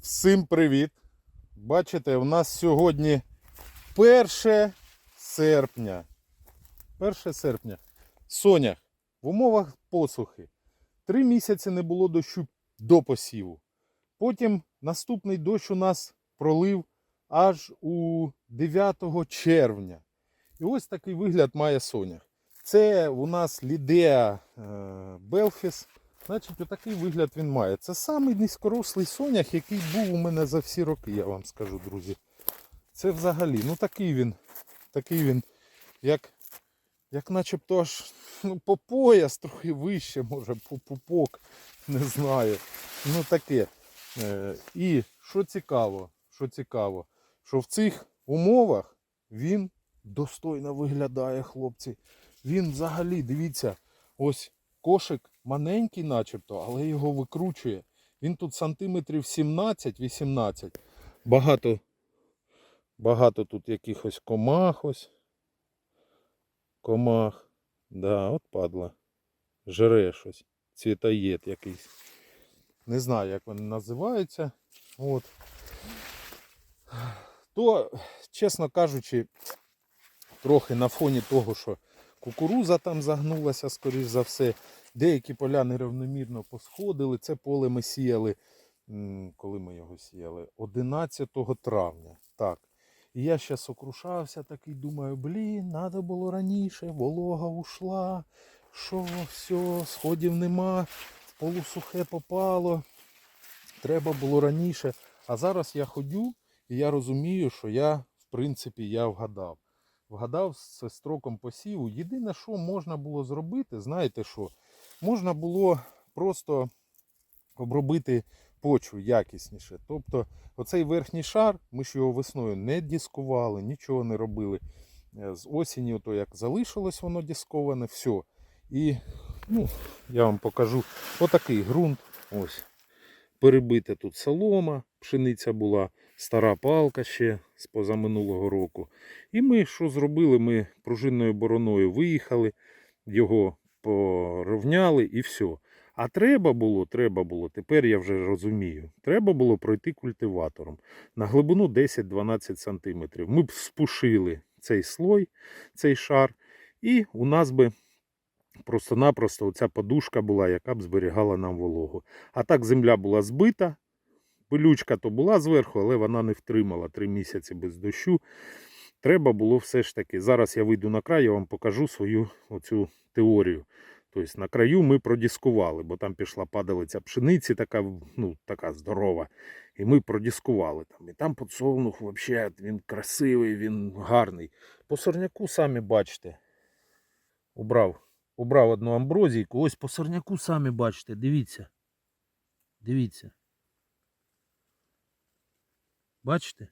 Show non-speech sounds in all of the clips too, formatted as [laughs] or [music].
Всім привіт! Бачите, у нас сьогодні 1 серпня. 1 серпня. Сонях, в умовах посухи. Три місяці не було дощу до посіву. Потім наступний дощ у нас пролив аж у 9 червня. І ось такий вигляд має сонях. Це у нас Лідеа е, Белфіс. Значить, отакий вигляд він має. Це самий низькорослий сонях, який був у мене за всі роки, я вам скажу, друзі. Це взагалі, ну такий він, такий він, як, як начебто аж ну, по пояс, трохи вище, може, по пупок, не знаю. Ну таке. Е, і що цікаво, що цікаво, що в цих умовах він достойно виглядає, хлопці. Він взагалі, дивіться, ось кошик маленький, начебто, але його викручує. Він тут сантиметрів 17-18. Багато, багато тут якихось комах ось. Комах. Да, от падла. Жре щось. Цвітоєд якийсь. Не знаю, як вони називаються. От. То, чесно кажучи, трохи на фоні того, що кукуруза там загнулася, скоріш за все. Деякі поля нерівномірно посходили. Це поле ми сіяли, коли ми його сіяли? 11 травня. Так. І я ще сокрушався, такий думаю, блін, треба було раніше, волога ушла, що все, сходів нема, полусухе попало. Треба було раніше. А зараз я ходю і я розумію, що я, в принципі, я вгадав. Вгадав з строком посіву. Єдине, що можна було зробити, знаєте що? Можна було просто обробити почву якісніше. Тобто, оцей верхній шар, ми ж його весною не дискували, нічого не робили. Е, З осені, ото як залишилось воно дисковане, все. І ну, я вам покажу отакий ґрунт. Ось. Перебита тут солома, пшениця була, стара палка ще з позаминулого року. І ми що зробили? Ми пружинною бороною виїхали, його порівняли і все. А треба було, треба було, тепер я вже розумію, треба було пройти культиватором на глибину 10-12 см. Ми б спушили цей слой, цей шар, і у нас би просто-напросто оця подушка була, яка б зберігала нам вологу. А так земля була збита, пилючка то була зверху, але вона не втримала 3 місяці без дощу. Треба було все ж таки. Зараз я вийду на край, я вам покажу свою оцю теорію. Тобто на краю ми продіскували, бо там пішла падалиця пшениці, така ну, така здорова. І ми продіскували там. І там подсолнух взагалі він красивий, він гарний. По сорняку самі бачите. Убрав, убрав одну амброзійку. Ось по сорняку самі бачите, дивіться. Дивіться. Бачите?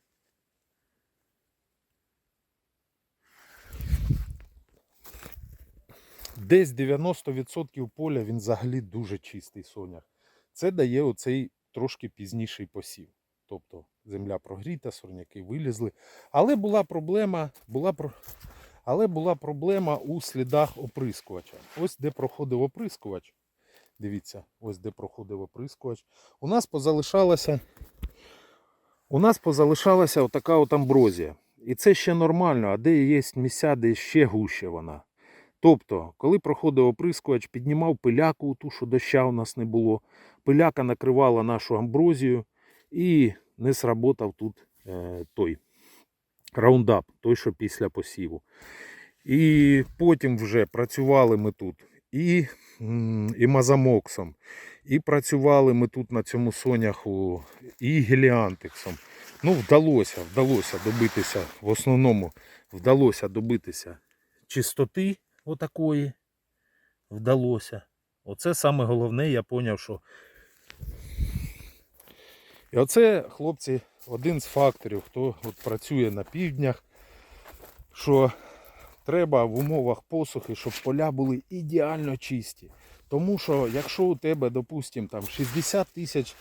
Десь 90% поля він взагалі дуже чистий соняк. Це дає оцей трошки пізніший посів. Тобто земля прогріта, сорняки вилізли. Але була проблема, була. Але була проблема у слідах оприскувача. Ось де проходив оприскувач. Дивіться, ось де проходив оприскувач. У нас позалишалася, у нас позалишалася отака от амброзія. І це ще нормально, а де є місця, де ще гуще вона. Тобто, коли проходив оприскувач, піднімав пиляку, ту, що доща у нас не було. Пиляка накривала нашу амброзію і не сработав тут е, той раундап, той, що після посіву. І потім вже працювали ми тут і, і мазамоксом, і працювали ми тут на цьому соняху, і геліантексом. Ну, вдалося, вдалося добитися, в основному вдалося добитися чистоти отакої. Вдалося. Оце саме головне, я зрозумів, що. І оце, хлопці, один з факторів, хто от працює на півднях, що треба в умовах посухи, щоб поля були ідеально чисті. Тому що якщо у тебе, допустимо, там 60 тисяч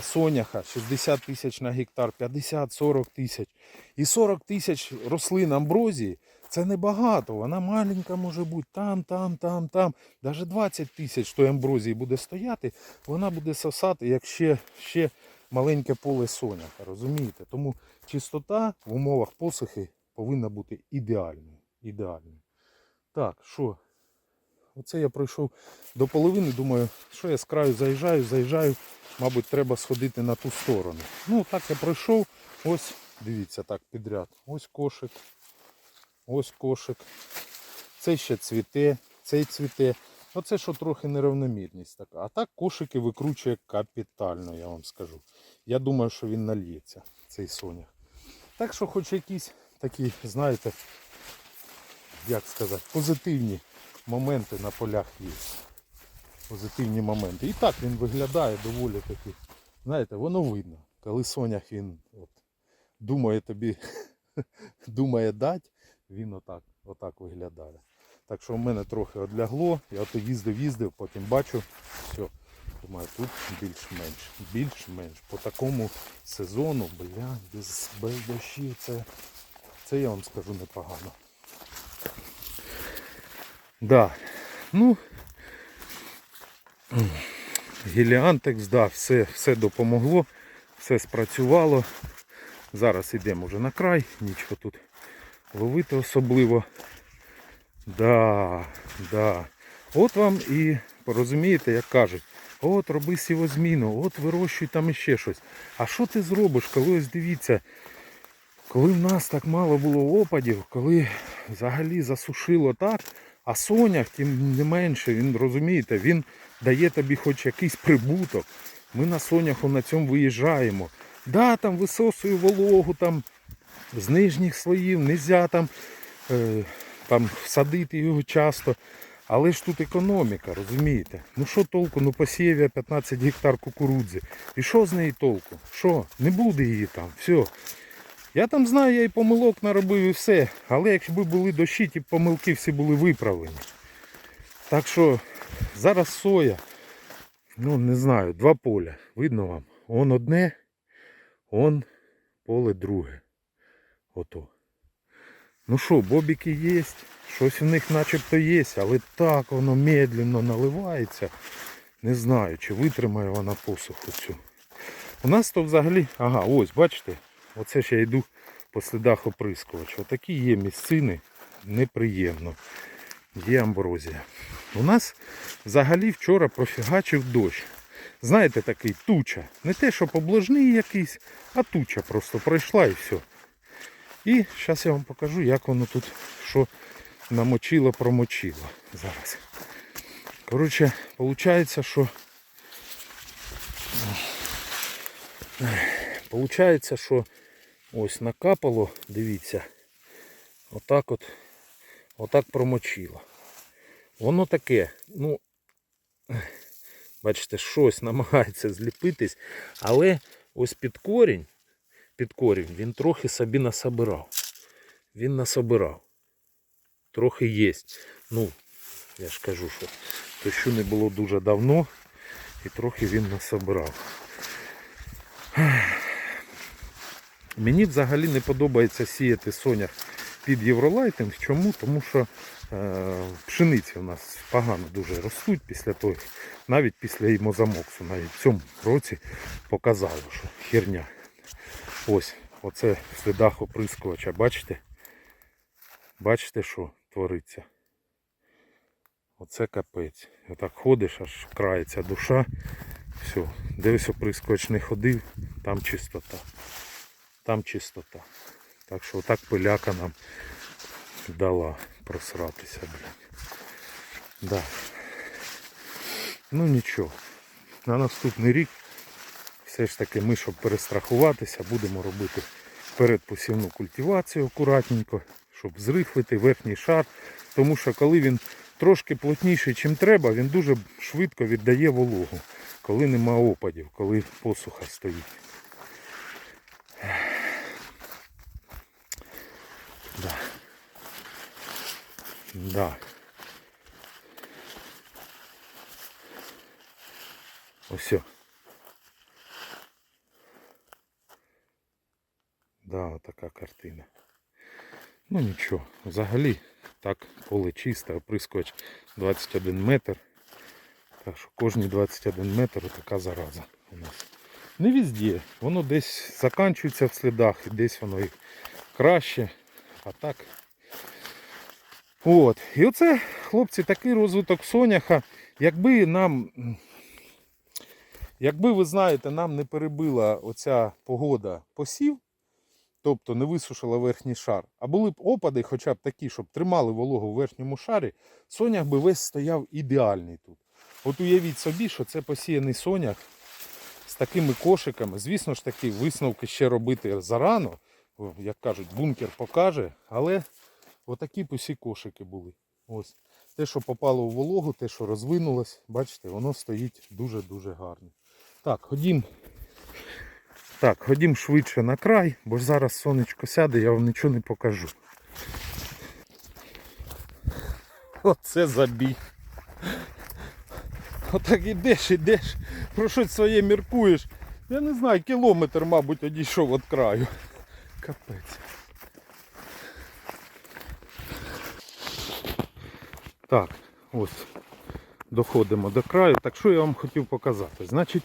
соняха, 60 тисяч на гектар, 50-40 тисяч і 40 тисяч рослин амброзії, це небагато. Вона маленька може бути там, там, там, там. Навіть 20 тисяч тої амброзії буде стояти, вона буде сосати, як ще, ще маленьке поле соняха, розумієте? Тому чистота в умовах посухи повинна бути ідеальною. ідеальною. Так, що? Оце я пройшов до половини, думаю, що я з краю заїжджаю, заїжджаю, мабуть, треба сходити на ту сторону. Ну, так я пройшов, ось, дивіться, так, підряд. Ось кошик, ось кошик. Цей ще цвіте, цей цвіте. Оце що трохи нерівномірність така. А так кошики викручує капітально, я вам скажу. Я думаю, що він нальється, цей сонях. Так що хоч якісь такі, знаєте, як сказати, позитивні моменти на полях є. Позитивні моменти. І так він виглядає доволі таки. Знаєте, воно видно. Коли сонях він от, думає тобі, [laughs] думає дать, він отак, отак виглядає. Так що в мене трохи одлягло, я ото їздив, їздив, потім бачу, все. Думаю, тут більш-менш, більш-менш. По такому сезону, бля, без, без дощів, це, це я вам скажу непогано. Да. Ну, Гіліантекс, да, все, все допомогло, все спрацювало. Зараз йдемо вже на край, нічого тут ловити особливо. Да, да. От вам і порозумієте, як кажуть, от роби сівозміну, от вирощуй там іще щось. А що ти зробиш, коли ось дивіться, коли в нас так мало було опадів, коли взагалі засушило так, а сонях, тим не менше, він розумієте, він дає тобі хоч якийсь прибуток. Ми на соняху на цьому виїжджаємо. Да, там висосую вологу, там з нижніх слоїв, нельзя там, е, там садити його часто. Але ж тут економіка, розумієте? Ну що толку? Ну посіяв 15 гектар кукурудзи. І що з неї толку? Що? Не буде її там. Все. Я там знаю, я і помилок наробив і все. Але якби були дощі, ті помилки всі були виправлені. Так що зараз соя. Ну не знаю, два поля. Видно вам. Он одне, он поле друге. Ото. Ну що, бобіки є, щось в них начебто є, але так воно медленно наливається. Не знаю, чи витримає вона посуху цю. У нас то взагалі, ага, ось, бачите, оце ж я йду по слідах оприскувача. Отакі є місцини, неприємно. Є амброзія. У нас взагалі вчора профігачив дощ. Знаєте, такий туча. Не те, що поближний якийсь, а туча просто пройшла і все. І зараз я вам покажу, як воно тут що намочило, промочило зараз. Коротше, виходить, що Получається, що ось накапало, дивіться, отак от, отак промочило. Воно таке, ну, бачите, щось намагається зліпитись, але ось під корінь, під корінь він трохи собі насобирав. Він насобирав. Трохи є. Ну, я ж кажу, що дощу не було дуже давно і трохи він насобирав. Мені взагалі не подобається сіяти сонях під євролайтинг. Чому? Тому що е, пшениці у нас погано дуже ростуть після того, навіть після імозамоксу. Навіть в цьому році показало, що херня. Ось, оце в слідах оприскувача, бачите? Бачите, що твориться? Оце капець. Отак ходиш, аж крається душа. Все, дивись, оприскувач не ходив, там чистота. Там чистота. Так що отак пиляка нам дала просратися, блядь. Да. Ну нічого. На наступний рік все ж таки ми, щоб перестрахуватися, будемо робити передпосівну культивацію акуратненько, щоб зрихлити верхній шар. Тому що коли він трошки плотніший, чим треба, він дуже швидко віддає вологу, коли нема опадів, коли посуха стоїть. Да. Да. Ось. Да, така картина. Ну нічого, взагалі так поле чисте, оприскувач 21 метр. Так що кожні 21 метр така зараза у нас. Не везде. Воно десь заканчується в слідах, і десь воно і краще. А так. От. І оце, хлопці, такий розвиток соняха. Якби нам, якби ви знаєте, нам не перебила оця погода посів, тобто не висушила верхній шар, а були б опади, хоча б такі, щоб тримали вологу в верхньому шарі, сонях би весь стояв ідеальний тут. От уявіть собі, що це посіяний сонях з такими кошиками. Звісно ж таки, висновки ще робити зарано, як кажуть, бункер покаже, але отакі б усі кошики були. Ось. Те, що попало в вологу, те, що розвинулось, бачите, воно стоїть дуже-дуже гарно. Так, ходім. Так, ходім швидше на край, бо зараз сонечко сяде, я вам нічого не покажу. Оце забіг. Отак ідеш, ідеш, про щось своє міркуєш. Я не знаю, кілометр, мабуть, одійшов від краю. Капець. Так, ось доходимо до краю. Так що я вам хотів показати? Значить,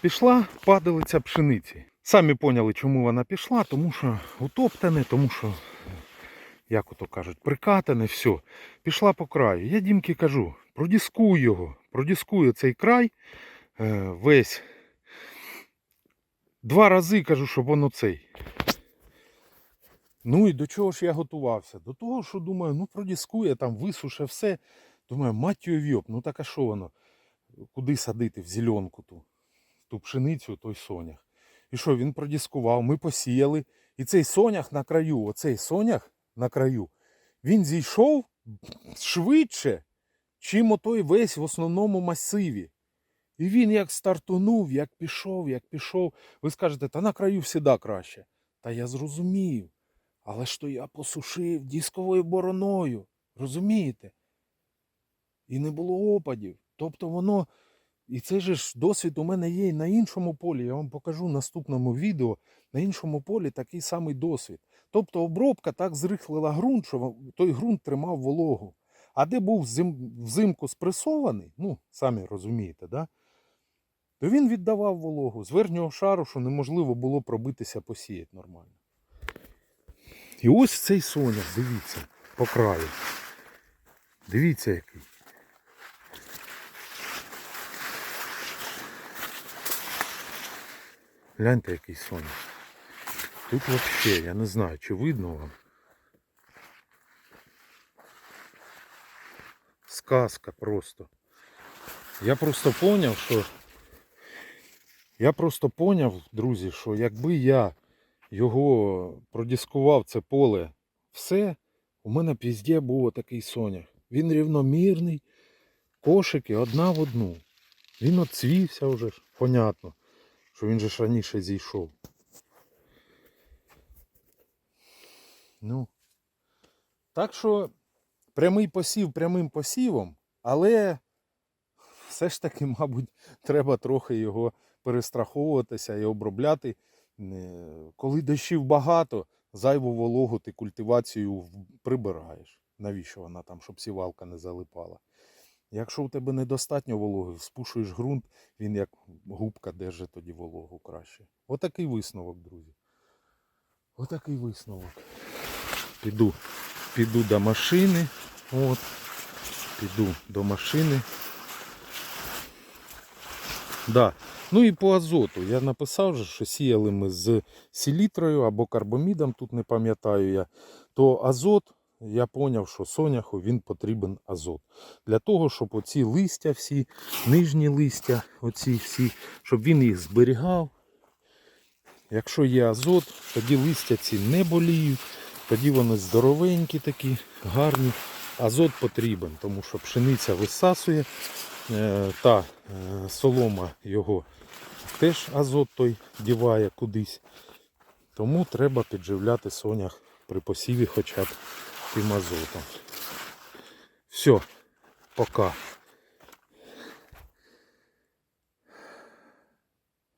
пішла падалиця пшениці. Самі поняли, чому вона пішла, тому що утоптане, тому що, як ото кажуть, прикатане, все. Пішла по краю. Я Дімки кажу, продіскуй його, продіскую цей край е, весь. Два рази кажу, щоб воно цей. Ну і до чого ж я готувався? До того, що думаю, ну продіскує, там висуше все. Думаю, мать його ну так а що воно? Куди садити в зеленку ту, ту пшеницю, той сонях. І що, він продіскував, ми посіяли. І цей сонях на краю, оцей сонях на краю, він зійшов швидше, чим отой весь в основному масиві. І він як стартунув, як пішов, як пішов. Ви скажете, та на краю всіда краще. Та я зрозумів. Але ж то я посушив дисковою бороною. Розумієте? І не було опадів. Тобто воно. І це ж досвід у мене є і на іншому полі. Я вам покажу в наступному відео. На іншому полі такий самий досвід. Тобто обробка так зрихлила ґрунт, що той ґрунт тримав вологу. А де був зим, взимку спресований, ну, самі розумієте, да? то він віддавав вологу з верхнього шару, що неможливо було пробитися посіяти нормально. І ось цей соняк, дивіться, по краю. Дивіться який. Гляньте, який соняк. Тут взагалі, я не знаю, чи видно вам. Сказка просто. Я просто поняв, що. Я просто поняв, друзі, що якби я його продіскував це поле все, у мене б везде був такий сонях. Він рівномірний, кошики одна в одну. Він оцвівся вже понятно, що він же ж раніше зійшов. Ну. Так що прямий посів прямим посівом, але все ж таки, мабуть, треба трохи його перестраховуватися і обробляти. Е, Коли дощів багато, зайву вологу ти культивацію прибираєш. Навіщо вона там, щоб сівалка не залипала? Якщо у тебе недостатньо вологи, спушуєш ґрунт, він як губка держить тоді вологу краще. Отакий висновок, друзі. Отакий висновок. Піду, піду до машини. От. Піду до машини. Да. Ну і по азоту. Я написав, же, що сіяли ми з селітрою або карбомідом, тут не пам'ятаю я. То азот, я зрозумів, що соняху він потрібен азот. Для того, щоб оці листя всі, нижні листя, оці всі, щоб він їх зберігав. Якщо є азот, тоді листя ці не боліють, тоді вони здоровенькі такі, гарні. Азот потрібен, тому що пшениця висасує, е, та е, солома його теж азот той діває кудись. Тому треба підживляти сонях при посіві хоча б тим азотом. Все, пока.